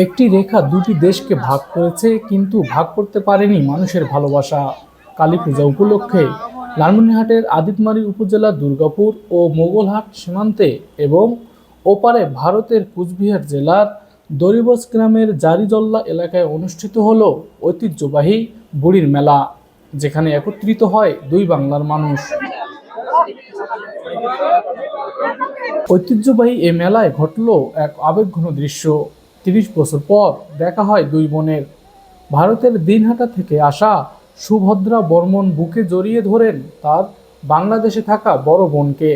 একটি রেখা দুটি দেশকে ভাগ করেছে, কিন্তু ভাগ করতে পারেনি মানুষের ভালোবাসা। কালী পূজা উপলক্ষে লালমনিরহাটের আদিতমারি উপজেলার দুর্গাপুর ও মোগলহাট সীমান্তে এবং ওপারে ভারতের কুচবিহার জেলার দরিবস গ্রামের জারিজল্লা এলাকায় অনুষ্ঠিত হল ঐতিহ্যবাহী বুড়ির মেলা, যেখানে একত্রিত হয় দুই বাংলার মানুষ। ঐতিহ্যবাহী এ মেলায় ঘটল এক আবেগঘন দৃশ্য। তিরিশ বছর পর দেখা হয় দুই বোনের। ভারতের দিনহাটা থেকে আসা সুভদ্রা বর্মন বুকে জড়িয়ে ধরেন তার বাংলাদেশে থাকা বড় বোনকে।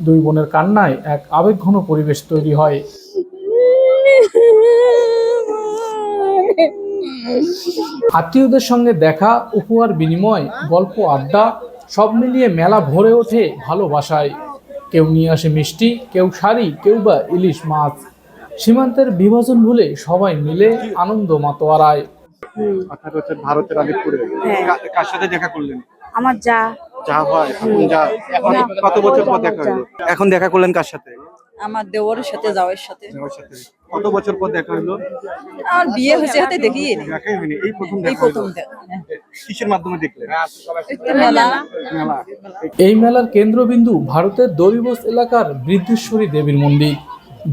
দুই বোনের কান্নায় এক আবেগঘন পরিবেশ তৈরি হয়। আত্মীয়দের সঙ্গে দেখা, উপহার বিনিময়, গল্প, আড্ডা, সব মিলিয়ে মেলা ভরে ওঠে ভালোবাসায়। কেউ নিয়ে আসে মিষ্টি, কেউ শাড়ি, কেউ বা ইলিশ মাছ। সীমান্তের বিভাজন ভুলে সবাই মিলে আনন্দ মাতোয়ারায়। হচ্ছে ভারতের আলিপুরে। হ্যাঁ। কার সাথে দেখা করলেন? আমার যা। যা হয় এখন যা। এখন কত বছর পর দেখা হলো? এখন দেখা করলেন কার সাথে? আমার দেওরের সাথে যাওয়ার সাথে। কত বছর পর দেখা হলো? আর বিয়ে হয়েছে হাতে দেখিয়ে নি। দেখাই হয়নি। এই প্রথম এই প্রথম দেখা কিসের মাধ্যমে দেখলেন? মেলা। এই মেলার কেন্দ্রবিন্দু ভারতের দরিবস এলাকার বৃদ্ধেশ্বরী দেবীর মন্দির।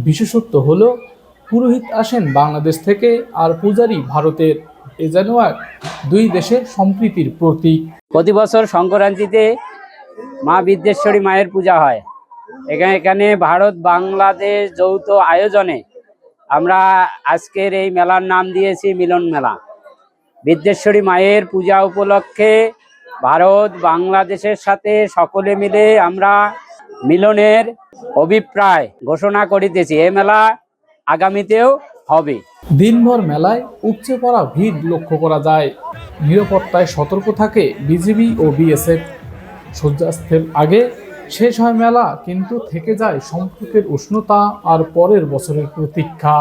বিশেষত্ব হল, পুরোহিত আসেন বাংলাদেশ থেকে আর পূজারী ভারতের। এ এক দুই দেশের সম্প্রীতির প্রতীক। প্রতি বছর সংক্রান্তিতে মা বিদ্যেশ্বরী মায়ের পূজা হয়। এখানে এখানে ভারত বাংলাদেশ যৌথ আয়োজনে আমরা আজকের এই মেলার নাম দিয়েছি মিলন মেলা। বিদ্যেশ্বরী মায়ের পূজা উপলক্ষে ভারত বাংলাদেশের সাথে সকলে মিলে আমরা মিলনের অভিপ্রায় ঘোষণা করিতেছি। এ মেলা আগামীতেও হবে। দিনভর মেলায় উপচে পড়া ভিড় লক্ষ্য করা যায়। নিরাপত্তায় সতর্ক থাকে বিজিবি ও বিএসএফ। সূর্যাস্তের আগে শেষ হয় মেলা, কিন্তু থেকে যায় সম্পর্কের উষ্ণতা আর পরের বছরের প্রতীক্ষা।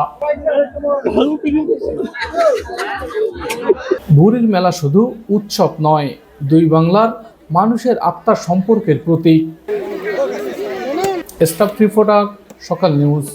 বুড়ির মেলা শুধু উৎসব নয়, দুই বাংলার মানুষের আত্মার সম্পর্কের প্রতীক। Staff reporter Sakal news.